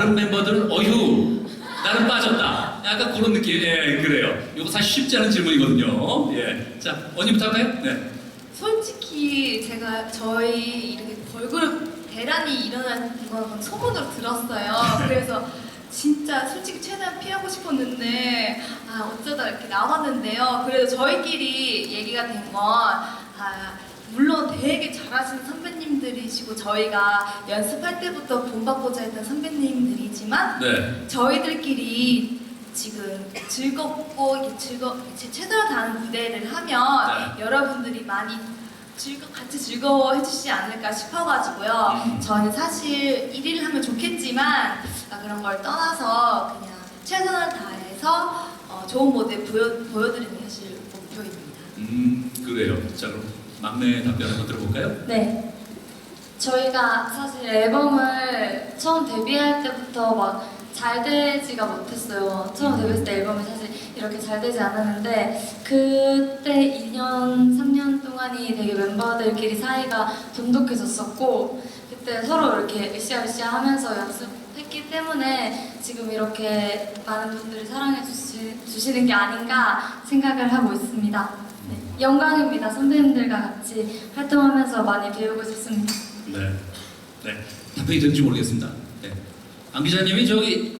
다른 멤버들은 어휴 나는 빠졌다. 약간 그런 느낌. 예, 그래요. 이거 사실 쉽지 않은 질문이거든요. 예. 자, 언니부터 할까요? 네. 솔직히 제가 저희 이렇게 걸그룹 대란이 일어난 건 소문으로 들었어요. 그래서 진짜 솔직히 최대한 피하고 싶었는데 아 어쩌다 이렇게 나왔는데요. 그래도 저희끼리 얘기가 된 건 아, 물론 되게 잘하시는 선배님 들이시고 저희가 연습할 때부터 본받고자 했던 선배님들이지만 네. 저희들끼리 지금 즐겁고 이렇게 즐거 제 최선을 다하는 무대를 하면 여러분들이 많이 즐거 같이 즐거워해 주시지 않을까 싶어가지고요. 음. 저는 사실 1위를 하면 좋겠지만 아, 그런 걸 떠나서 그냥 최선을 다해서 어, 좋은 무대 보여 보여드리는 게 사실 목표입니다. 음, 그래요. 자, 그럼 막내 답변 한번 들어볼까요? 네. 저희가 사실 앨범을 처음 데뷔할 때부터 막 잘 되지가 못했어요. 처음 데뷔했을 때 앨범이 사실 이렇게 잘 되지 않았는데 그때 2년, 3년 동안이 되게 멤버들끼리 사이가 돈독해졌었고 그때 서로 이렇게 으쌰으쌰 하면서 연습했기 때문에 지금 이렇게 많은 분들이 사랑해 주시, 주시는 게 아닌가 생각을 하고 있습니다. 네, 영광입니다. 선배님들과 같이 활동하면서 많이 배우고 싶습니다. 네. 네. 답변이 되는지 모르겠습니다. 네. 안 기자님이 저기